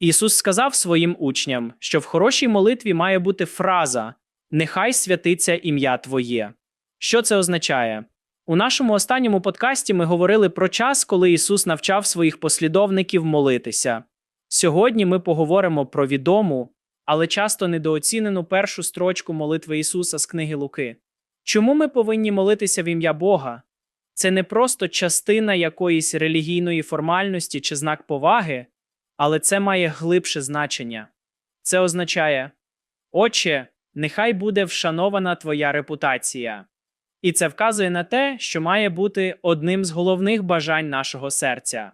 Ісус сказав своїм учням, що в хорошій молитві має бути фраза Нехай святиться ім'я Твоє. Що це означає? У нашому останньому подкасті ми говорили про час, коли Ісус навчав своїх послідовників молитися. Сьогодні ми поговоримо про відому, але часто недооцінену першу строчку молитви Ісуса з книги Луки. Чому ми повинні молитися в ім'я Бога? Це не просто частина якоїсь релігійної формальності чи знак поваги, але це має глибше значення. Це означає Отче, нехай буде вшанована твоя репутація. І це вказує на те, що має бути одним з головних бажань нашого серця.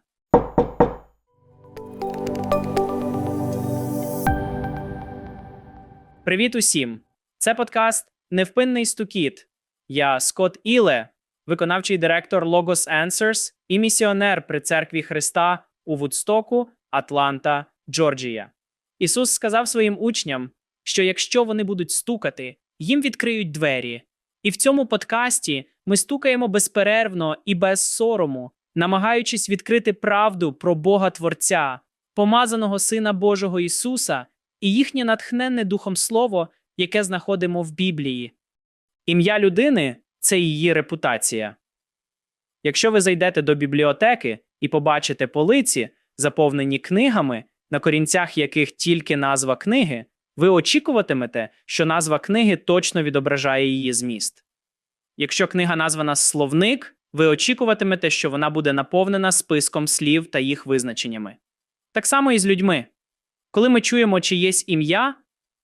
Привіт усім! Це подкаст Невпинний стукіт. Я Скотт Іле, виконавчий директор Logos Answers і місіонер при церкві Христа у Вудстоку, Атланта, Джорджія. Ісус сказав своїм учням, що якщо вони будуть стукати, їм відкриють двері. І в цьому подкасті ми стукаємо безперервно і без сорому, намагаючись відкрити правду про Бога Творця, помазаного Сина Божого Ісуса і їхнє натхненне Духом Слово, яке знаходимо в Біблії. Ім'я людини це її репутація. Якщо ви зайдете до бібліотеки і побачите полиці, заповнені книгами, на корінцях яких тільки назва книги, ви очікуватимете, що назва книги точно відображає її зміст. Якщо книга названа Словник, ви очікуватимете, що вона буде наповнена списком слів та їх визначеннями. Так само і з людьми. Коли ми чуємо чиєсь ім'я,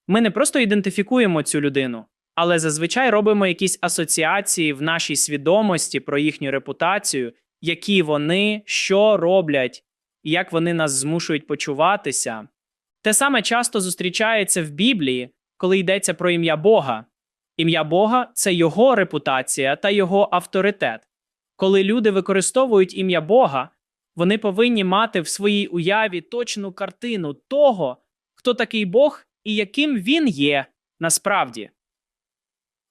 ми не просто ідентифікуємо цю людину, але зазвичай робимо якісь асоціації в нашій свідомості про їхню репутацію, які вони що роблять, і як вони нас змушують почуватися. Те саме часто зустрічається в Біблії, коли йдеться про ім'я Бога. Ім'я Бога це його репутація та його авторитет. Коли люди використовують ім'я Бога, вони повинні мати в своїй уяві точну картину того, хто такий Бог і яким він є насправді.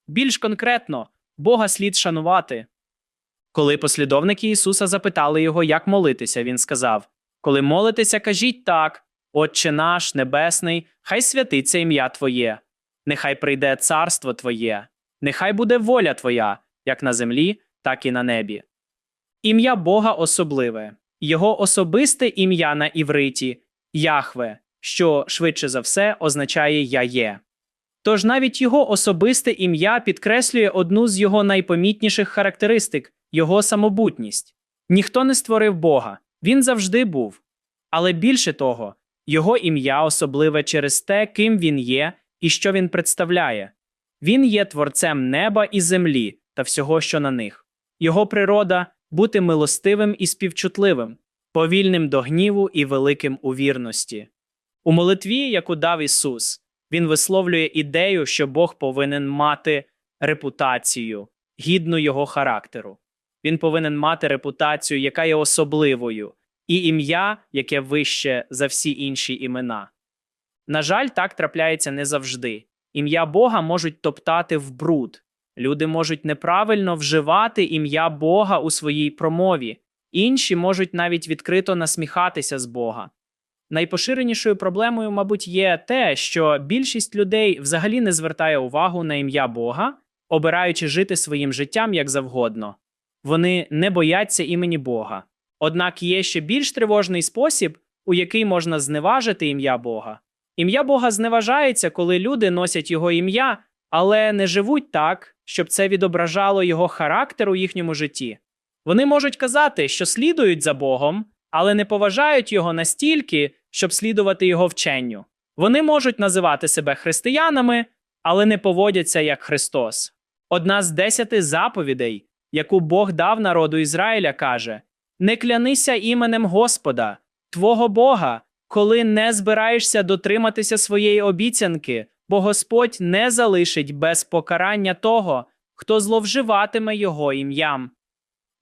Більш конкретно, Бога слід шанувати. Коли послідовники Ісуса запитали його, як молитися, він сказав: Коли молитеся, кажіть так, Отче наш Небесний, хай святиться ім'я Твоє, нехай прийде царство Твоє, нехай буде воля Твоя, як на землі, так і на небі. Ім'я Бога особливе, його особисте ім'я на івриті Яхве, що швидше за все означає Я є. Тож навіть його особисте ім'я підкреслює одну з його найпомітніших характеристик його самобутність. Ніхто не створив Бога, він завжди був. Але більше того, його ім'я особливе через те, ким він є і що він представляє. Він є творцем неба і землі та всього, що на них. Його природа бути милостивим і співчутливим, повільним до гніву і великим у вірності. У молитві, яку дав Ісус, Він висловлює ідею, що Бог повинен мати репутацію, гідну його характеру. Він повинен мати репутацію, яка є особливою, і ім'я, яке вище за всі інші імена. На жаль, так трапляється не завжди. Ім'я Бога можуть топтати в бруд. Люди можуть неправильно вживати ім'я Бога у своїй промові, інші можуть навіть відкрито насміхатися з Бога. Найпоширенішою проблемою, мабуть, є те, що більшість людей взагалі не звертає увагу на ім'я Бога, обираючи жити своїм життям як завгодно. Вони не бояться імені Бога. Однак є ще більш тривожний спосіб, у який можна зневажити ім'я Бога. Ім'я Бога зневажається, коли люди носять його ім'я, але не живуть так, щоб це відображало його характер у їхньому житті. Вони можуть казати, що слідують за Богом, але не поважають його настільки, щоб слідувати його вченню. Вони можуть називати себе християнами, але не поводяться як Христос. Одна з десяти заповідей, яку Бог дав народу Ізраїля, каже: Не клянися іменем Господа, Твого Бога, коли не збираєшся дотриматися своєї обіцянки, бо Господь не залишить без покарання того, хто зловживатиме його ім'ям.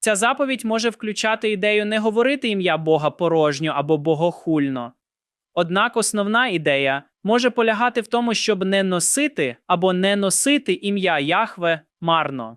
Ця заповідь може включати ідею не говорити ім'я Бога порожньо або богохульно. Однак основна ідея може полягати в тому, щоб не носити або не носити ім'я Яхве марно.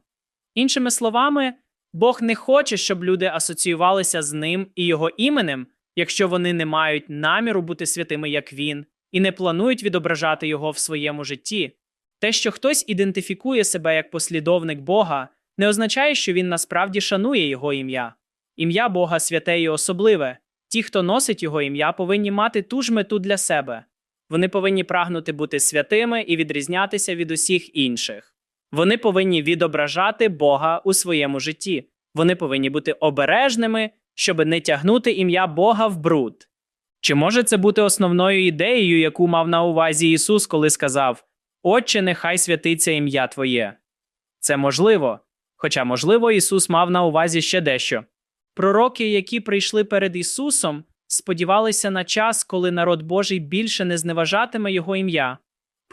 Іншими словами, Бог не хоче, щоб люди асоціювалися з ним і його іменем, якщо вони не мають наміру бути святими, як він, і не планують відображати його в своєму житті. Те, що хтось ідентифікує себе як послідовник Бога, не означає, що він насправді шанує його ім'я. Ім'я Бога святе і особливе. Ті, хто носить його ім'я, повинні мати ту ж мету для себе. Вони повинні прагнути бути святими і відрізнятися від усіх інших. Вони повинні відображати Бога у своєму житті. Вони повинні бути обережними, щоб не тягнути ім'я Бога в бруд. Чи може це бути основною ідеєю, яку мав на увазі Ісус, коли сказав: Отче, нехай святиться ім'я Твоє? Це можливо, хоча, можливо, Ісус мав на увазі ще дещо. Пророки, які прийшли перед Ісусом, сподівалися на час, коли народ Божий більше не зневажатиме Його ім'я.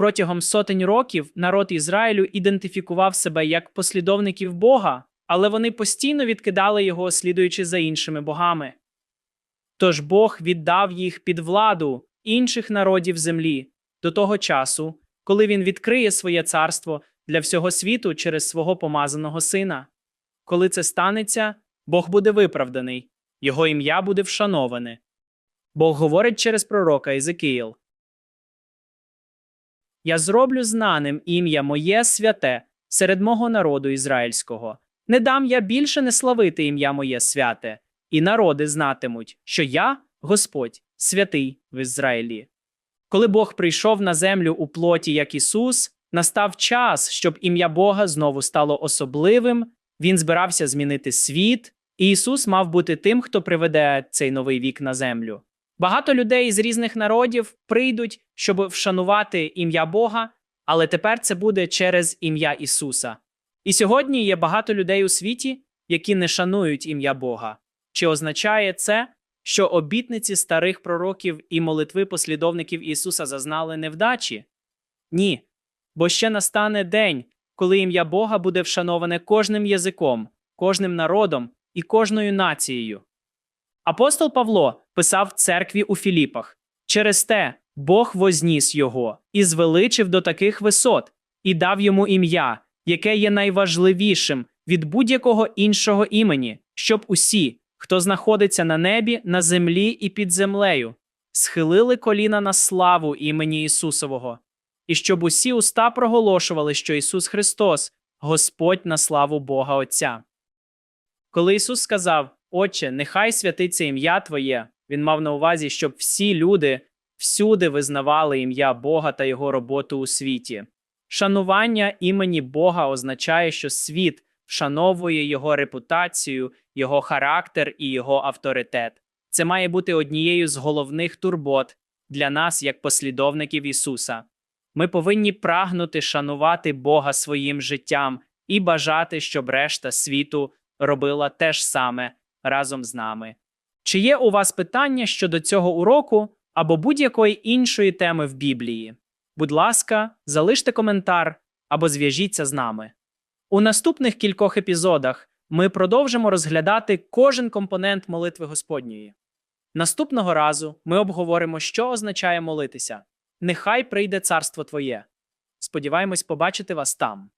Протягом сотень років народ Ізраїлю ідентифікував себе як послідовників Бога, але вони постійно відкидали його, слідуючи за іншими богами. Тож Бог віддав їх під владу інших народів землі до того часу, коли він відкриє своє царство для всього світу через свого помазаного сина. Коли це станеться, Бог буде виправданий, його ім'я буде вшановане. Бог говорить через пророка Ізекіїл. Я зроблю знаним ім'я моє святе серед мого народу ізраїльського. Не дам я більше не славити ім'я моє святе, і народи знатимуть, що я, Господь, святий в Ізраїлі. Коли Бог прийшов на землю у плоті, як Ісус, настав час, щоб ім'я Бога знову стало особливим, Він збирався змінити світ, і Ісус мав бути тим, хто приведе цей новий вік на землю. Багато людей з різних народів прийдуть, щоб вшанувати ім'я Бога, але тепер це буде через ім'я Ісуса. І сьогодні є багато людей у світі, які не шанують ім'я Бога. Чи означає це, що обітниці старих пророків і молитви послідовників Ісуса зазнали невдачі? Ні. Бо ще настане день, коли ім'я Бога буде вшановане кожним язиком, кожним народом і кожною нацією. Апостол Павло писав церкві у Філіпах через те Бог возніс його і звеличив до таких висот, і дав йому ім'я, яке є найважливішим від будь-якого іншого імені, щоб усі, хто знаходиться на небі, на землі і під землею, схилили коліна на славу імені Ісусового, і щоб усі уста проголошували, що Ісус Христос, Господь на славу Бога Отця. Коли Ісус сказав, Отче, нехай святиться ім'я Твоє, Він мав на увазі, щоб всі люди всюди визнавали ім'я Бога та Його роботу у світі. Шанування імені Бога означає, що світ вшановує Його репутацію, Його характер і Його авторитет. Це має бути однією з головних турбот для нас, як послідовників Ісуса. Ми повинні прагнути шанувати Бога своїм життям і бажати, щоб решта світу робила те ж саме разом з нами. Чи є у вас питання щодо цього уроку або будь-якої іншої теми в Біблії? Будь ласка, залиште коментар або зв'яжіться з нами. У наступних кількох епізодах ми продовжимо розглядати кожен компонент молитви Господньої. Наступного разу ми обговоримо, що означає молитися. Нехай прийде царство Твоє. Сподіваємось побачити вас там.